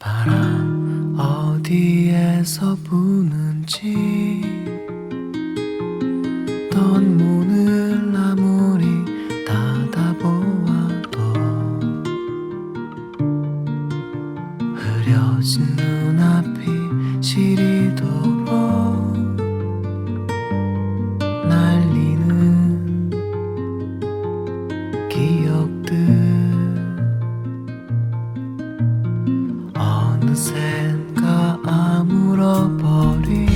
바람 어디에서 부는지 어느샌가 아물어버린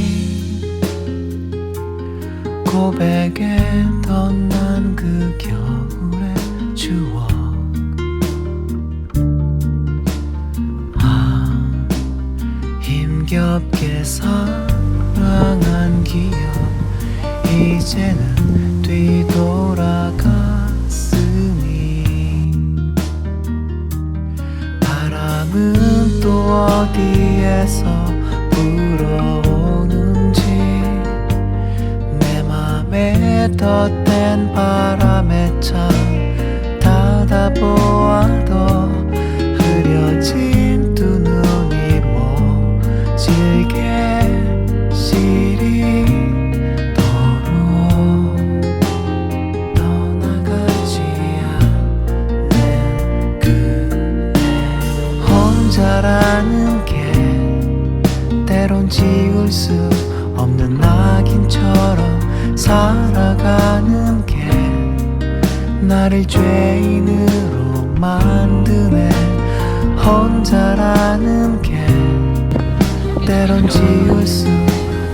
고백에 덧난 그 겨울의 추억. 아 힘겹게 사랑한 기억 이제는 뒤돌아갔 어디에서 불어오는지 내 맘에 덧댄 바람에 참 닫아보아도 지울 수 없는 낙인처럼 살아가는 게 나를 죄인으로 만드네. 혼자라는 게 때론 지울 수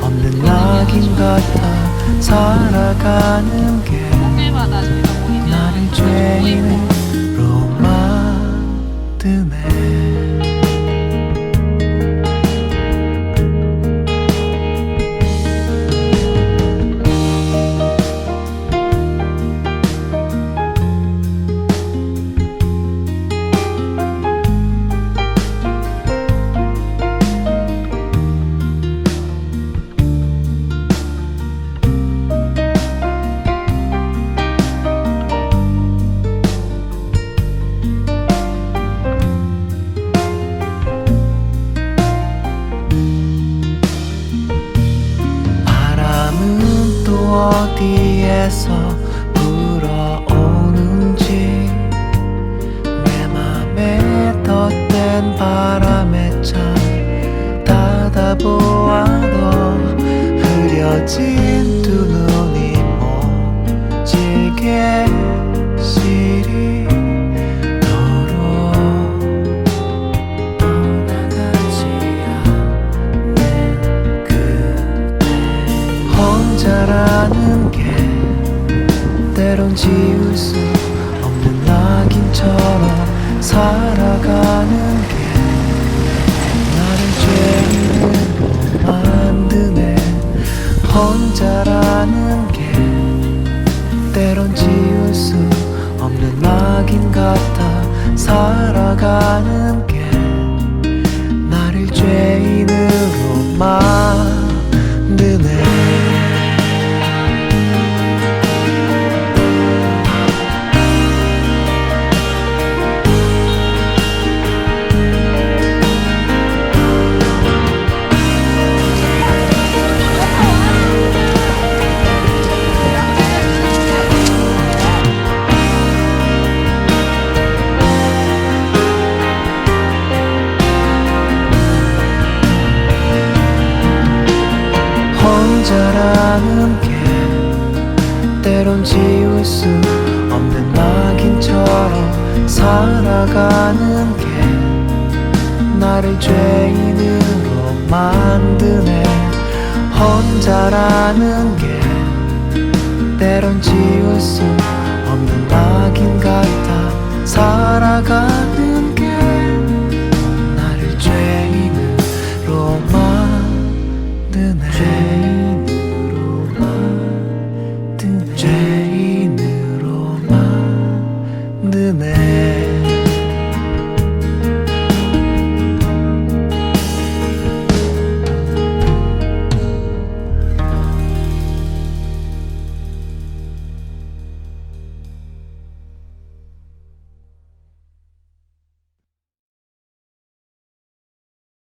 없는 낙인 같아 살아가는 게 나를 죄인으로 어디 때론 지울 수 없는 낙인처럼 살아가는 함께 때론 지울 수 없는 낙인처럼 살아가는 게 나를 죄인으로 만드네. 혼자라는 게 때론 지울 수 없는 낙인 같아 살아가는 게 나를 죄인으로 만드네.